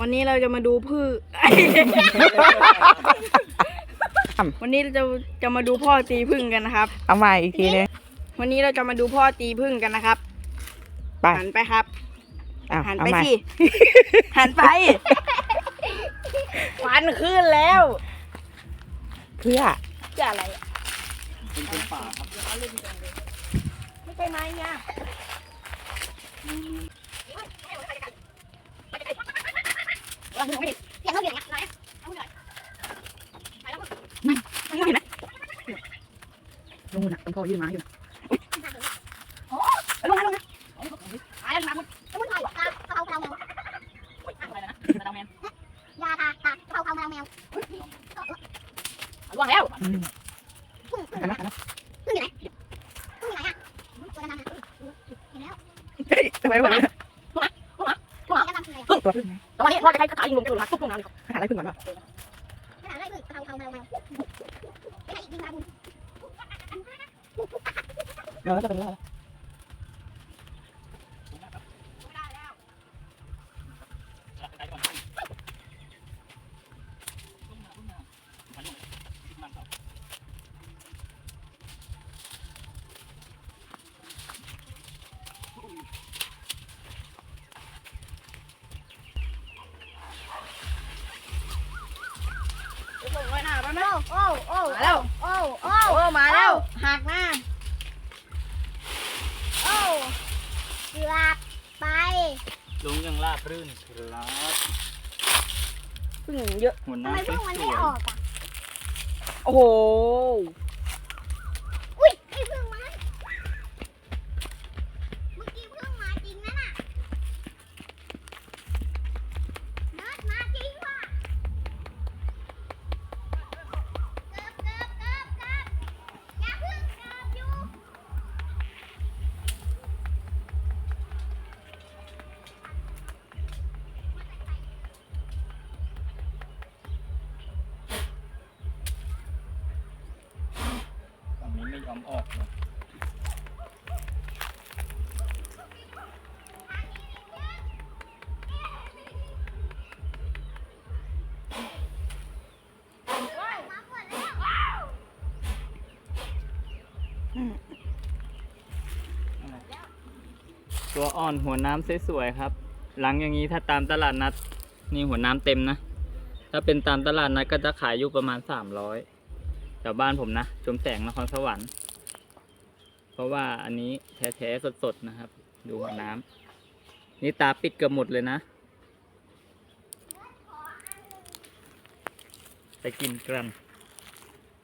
วันนี้เราจะมาดูพืช วันนี้เราจะจะมาดูพ่อตีพึ่งกันนะครับ เอาใหม่อีกทีนึงวันนี้เราจะมาดูพ่อตีพึ่งกันนะครับไปหันไปครับอ้าวหันเอาไปใหม่สิหันไปควันขึ้นแล้วเพื่อจะอะไรอะเป็นคนป่าครับไม่ไปไหนเนี่ย ลงนะต้องพ่อยืนมาอยู่ลงนะลงนะหายแล้วมาคุณยาทาทากะเพราแมวล่วงแล้วพึ่งพึ่งอยู่ไหนพึ่งอยู่ไหนอะตัวดำๆเห็นแล้วทำไมวะ สีดำๆคืออะไรพึ่งตัวพึ่งไงตอนนี้พ่อจะใช้กระถางยิงลงไปดูนะทุกตรงนั้นเลยครับขนาไรพึ่งก่อนวะขนาไรพึ่งเอาเพราแมวแมวไม่ได้อีกยิงมาบุญเราจะเป็นอะ ไรลงไว้หน้าแล้วนะโอ้โอ้มาแล้วโอ้โอ้โอ้มาแล้วหักหน้าโอ้เกือบไปลุงยังลาบรื่นครับพึ่งเยอะ หัวหทำน้าไมสพึ่งมันไม่ยออกอะ โอ้โห มอมออกตัวอ่อนหัวน้ำสวยๆครับ หลังอย่างนี้ถ้าตามตลาดนัด นี่หัวน้ำเต็มนะ ถ้าเป็นตามตลาดนัดก็จะขายอยู่ประมาณสามร้อยแถวบ้านผมนะ ชมแสงนครสวรรค์ เพราะว่าอันนี้แท้ๆสดๆนะครับ ดูน้ำนี่ตาปิดเกือบหมดเลยนะไปกินกัน